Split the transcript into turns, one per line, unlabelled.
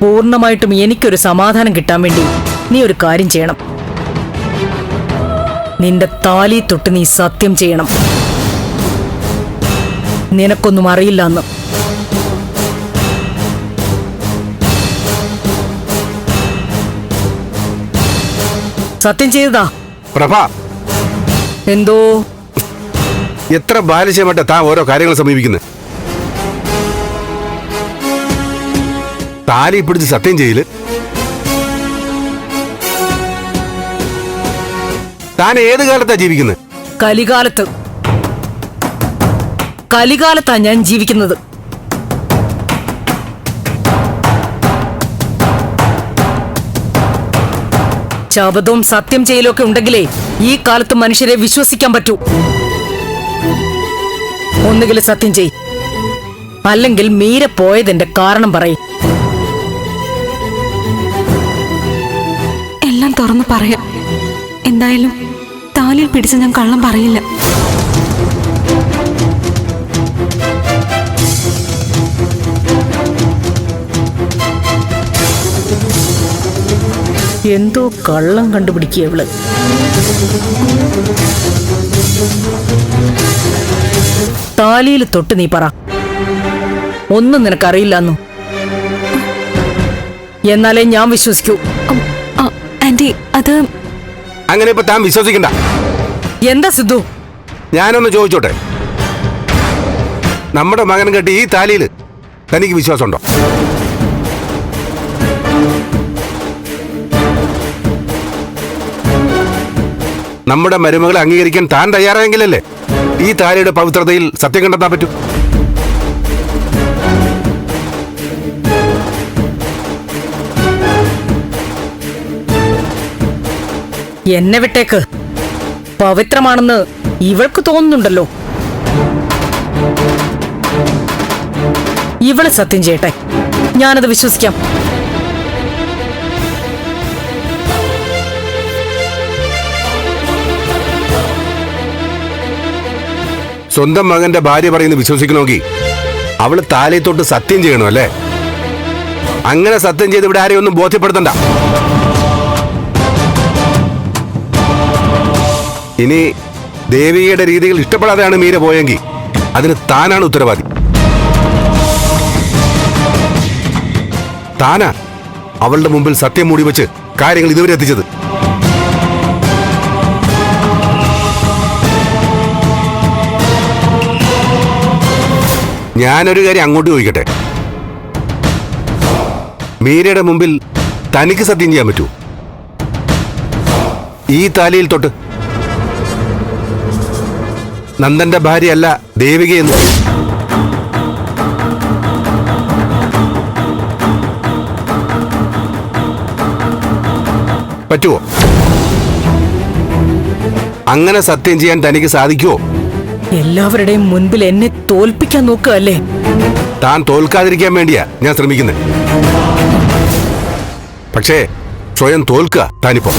പൂർണമായിട്ടും എനിക്കൊരു സമാധാനം കിട്ടാൻ വേണ്ടി നീ ഒരു കാര്യം ചെയ്യണം. നിന്റെ താലി തൊട്ട് നീ സത്യം ചെയ്യണം. നിനക്കൊന്നും അറിയില്ല എന്ന് സത്യം ചെയ്തതാ.
പ്രഭ.
എന്തോ?
എത്ര ബാലിശ്യമായിട്ട് താ ഓരോ കാര്യങ്ങൾ സമീപിക്കുന്നത് താലി പിടിച്ച് സത്യം ചെയ്യൽ. താൻ ഏത് കാലത്താ ജീവിക്കുന്നത്
കലികാലത്ത്. കലികാലത്താ ഞാൻ ജീവിക്കുന്നത്. ശബദവും സത്യം ചെയ്യലൊക്കെ ഉണ്ടെങ്കിലേ ഈ കാലത്ത് മനുഷ്യരെ വിശ്വസിക്കാൻ പറ്റൂ. ഒന്നുകിൽ സത്യം ചെയ്. അല്ലെങ്കിൽ മീര പോയതിന്റെ കാരണം പറയും.
എല്ലാം തുറന്നു പറയാം. എന്തായാലും താലിൽ പിടിച്ച് ഞാൻ കള്ളം പറയില്ല.
എന്തോ കള്ളം കണ്ടുപിടിക്കുക ഇവൾ. താലിയിൽ തൊട്ട് നീ പറ. ഒന്നും നിനക്കറിയില്ലെന്നു. എന്നാലേ ഞാൻ വിശ്വസിക്കൂ.
ആന്റി അത്
അങ്ങനെ ഇപ്പൊ താൻ വിശ്വസിക്കണ്ട.
എന്താ സിദ്ധു?
ഞാനൊന്ന് ചോദിച്ചോട്ടെ? നമ്മുടെ മകൻ കെട്ടി ഈ താലിയിൽ തനിക്ക് വിശ്വാസമുണ്ടോ? നമ്മുടെ മരുമകളെ അംഗീകരിക്കാൻ താൻ തയ്യാറായെങ്കിലല്ലേ ഈ താലിയുടെ പവിത്രതയിൽ സത്യം കണ്ടെത്താൻ പറ്റൂ?
എന്നെ വിട്ടേക്ക്. പവിത്രമാണെന്ന് ഇവൾക്ക് തോന്നുന്നുണ്ടല്ലോ. ഇവൾ സത്യം ചെയ്യട്ടെ. ഞാനത് വിശ്വസിക്കാം.
സ്വന്തം മകന്റെ ഭാര്യ പറയുന്നത് വിശ്വസിക്കണമെങ്കിൽ അവൾ താലി തൊട്ട് സത്യം ചെയ്യണോ അല്ലേ? അങ്ങനെ സത്യം ചെയ്ത് ഇവിടെ ആരെയൊന്നും ബോധ്യപ്പെടുത്തണ്ട. ഇനി ദേവികയുടെ രീതികൾ ഇഷ്ടപ്പെടാതെയാണ് മീര പോയെങ്കിൽ അതിന് താനാണ് ഉത്തരവാദി. താനാ അവളുടെ മുമ്പിൽ സത്യം മൂടി വെച്ച് കാര്യങ്ങൾ ഇതുവരെ എത്തിച്ചത്. ഞാനൊരു കാര്യം അങ്ങോട്ട് ചോദിക്കട്ടെ? മീരയുടെ മുമ്പിൽ തനിക്ക് സത്യം ചെയ്യാൻ പറ്റൂ? ഈ താലിയിൽ തൊട്ട് നന്ദന്റെ ഭാര്യയല്ല ദേവികയെന്ന് പറ്റുമോ അങ്ങനെ സത്യം ചെയ്യാൻ തനിക്ക് സാധിക്കുമോ
എല്ലാവരുടെയും മുൻപിൽ എന്നെ തോൽപ്പിക്കാൻ നോക്കുകല്ലേ
താൻ തോൽക്കാതിരിക്കാൻ വേണ്ടിയാ ഞാൻ ശ്രമിക്കുന്നത് പക്ഷേ സ്വയം തോൽക്കുക താനിപ്പോ.